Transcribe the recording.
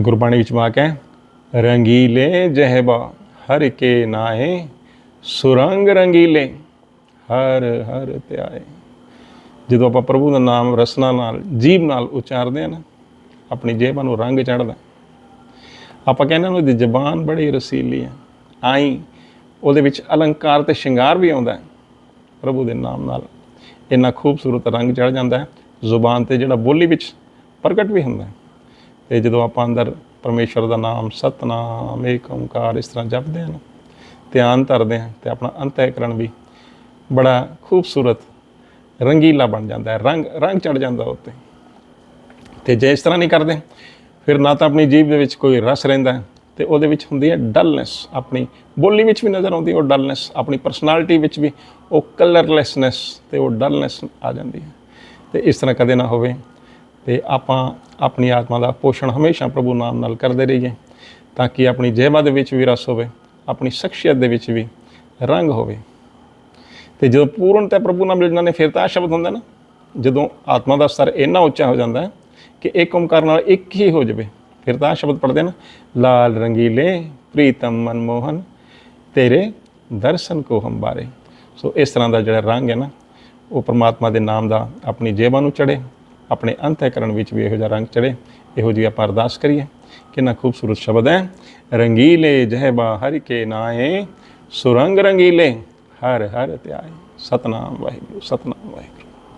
ਗੁਰਬਾਣੀ ਵਿੱਚ ਵਾਕ ਹੈ, ਰੰਗੀਲੇ ਜਹਬਾ, ਹਰ ਕੇ ਨਾਏ ਸੁਰੰਗ ਰੰਗੀਲੇ, ਹਰ ਹਰ ਧਿਆਏ। ਜਦੋਂ ਆਪਾਂ ਪ੍ਰਭੂ ਦਾ ਨਾਮ ਰਸਨਾ ਨਾਲ ਜੀਭ ਨਾਲ ਉਚਾਰਦੇ ਆ ਨਾ, ਆਪਣੀ ਜੇਬਾਂ ਨੂੰ ਰੰਗ ਚੜਦਾ ਆਪਾਂ ਕਹਿੰਦੇ ਨੇ, ਉਹਦੀ ਜ਼ਬਾਨ ਬੜੀ ਰਸੀਲੀ ਹੈ। ਆਈ ਉਹਦੇ ਵਿੱਚ ਅਲੰਕਾਰ ਤੇ ਸ਼ਿੰਗਾਰ ਵੀ ਆਉਂਦਾ ਪ੍ਰਭੂ ਦੇ ਨਾਮ ਨਾਲ। ਇੰਨਾ ਖੂਬਸੂਰਤ ਰੰਗ ਚੜ ਜਾਂਦਾ ਹੈ, ਜ਼ੁਬਾਨ ਤੇ ਜਿਹੜਾ ਬੋਲੀ ਵਿੱਚ ਪ੍ਰਗਟ ਵੀ ਹੁੰਦਾ ਹੈ। ਤੇ ਜਦੋਂ ਆਪਾਂ ਅੰਦਰ ਪਰਮੇਸ਼ਵਰ ਦਾ ਨਾਮ, ਸਤਨਾਮ, ਏਕ ਓੰਕਾਰ ਇਸ ਤਰ੍ਹਾਂ ਜਪਦੇ ਹਾਂ ਧਿਆਨ ਧਰਦੇ ਹਾਂ ਤੇ ਆਪਣਾ ਅੰਤःਕਰਨ ਵੀ ਬੜਾ ਖੂਬਸੂਰਤ ਰੰਗੀਲਾ ਬਣ ਜਾਂਦਾ ਹੈ, ਰੰਗ ਰੰਗ ਚੜ ਜਾਂਦਾ ਉੱਤੇ। ਤੇ ਜੇ ਇਸ ਤਰ੍ਹਾਂ ਨਹੀਂ ਕਰਦੇ, ਫਿਰ ਨਾ ਤਾਂ ਆਪਣੀ ਜੀਭ ਦੇ ਵਿੱਚ ਕੋਈ ਰਸ ਰਹਿੰਦਾ ਹੈ ਤੇ ਉਹਦੇ ਵਿੱਚ ਹੁੰਦੀ ਹੈ ਡਲਨੈਸ, ਆਪਣੀ ਬੋਲੀ ਵਿੱਚ ਵੀ ਨਜ਼ਰ ਆਉਂਦੀ ਉਹ ਡਲਨੈਸ, ਆਪਣੀ ਪਰਸਨੈਲਿਟੀ ਵਿੱਚ ਵੀ ਉਹ ਕਲਰਲੈਸਨੈਸ ਤੇ ਉਹ ਡਲਨੈਸ ਆ ਜਾਂਦੀ ਹੈ। ਤੇ ਇਸ ਤਰ੍ਹਾਂ ਕਦੇ ਨਾ ਹੋਵੇ ਤੇ ਆਪਾਂ ਆਪਣੀ ਆਤਮਾ ਦਾ ਪੋਸ਼ਣ ਹਮੇਸ਼ਾ ਪ੍ਰਭੂ ਨਾਮ ਨਾਲ ਕਰਦੇ ਰਹੀਏ, ਤਾਂ ਕਿ ਆਪਣੀ ਜੇਬਾਂ ਦੇ ਵਿੱਚ ਵੀ ਰਸ ਹੋਵੇ, ਆਪਣੀ ਸ਼ਖਸੀਅਤ ਦੇ ਵਿੱਚ ਵੀ ਰੰਗ ਹੋਵੇ। ਤੇ ਜਦੋਂ ਪੂਰਨ ਤੇ ਪ੍ਰਭੂ ਨਾਲ ਮਿਲ ਜਾਂਦੇ ਨੇ ਫਿਰ ਤਾਂ ਆਹ ਸ਼ਬਦ ਹੁੰਦਾ ਨਾ, ਜਦੋਂ ਆਤਮਾ ਦਾ ਸਰ ਇੰਨਾ ਉੱਚਾ ਹੋ ਜਾਂਦਾ ਹੈ ਕਿ ਇੱਕ ਓੰਕਾਰ ਨਾਲ ਇੱਕ ਹੀ ਹੋ ਜਾਵੇ, ਫਿਰ ਤਾਂ ਆਹ ਸ਼ਬਦ ਪੜਦੇ ਨਾ, ਲਾਲ ਰੰਗੀਲੇ ਪ੍ਰੀਤਮ ਮਨਮੋਹਨ, ਤੇਰੇ ਦਰਸ਼ਨ ਕੋ ਹੰਬਾਰੇ ਸੋ ਇਸ ਤਰ੍ਹਾਂ ਦਾ ਜਿਹੜਾ ਰੰਗ ਹੈ ਨਾ, ਉਹ ਪ੍ਰਮਾਤਮਾ ਦੇ ਨਾਮ ਦਾ ਆਪਣੀ ਜੇਬਾਂ ਨੂੰ ਚੜੇ ਆਪਣੇ ਅੰਤःਕਰਨ ਵਿੱਚ ਵੀ ਇਹੋ ਜਿਹਾ ਰੰਗ ਚੜੇ ਇਹੋ ਜਿਹੀ ਆਪਾਂ ਅਰਦਾਸ ਕਰੀਏ। ਕਿੰਨਾ ਖੂਬਸੂਰਤ ਸ਼ਬਦ ਹੈ। ਰੰਗੀਲੇ ਜਹਬਾ ਹਰ ਕੇ ਨਾਏ। ਸੁਰੰਗ ਰੰਗੀਲੇ, ਹਰ ਹਰ ਧਿਆਏ। ਸਤਨਾਮ ਵਾਹਿਗੁਰੂ ਸਤਨਾਮ ਵਾਹਿਗੁਰੂ।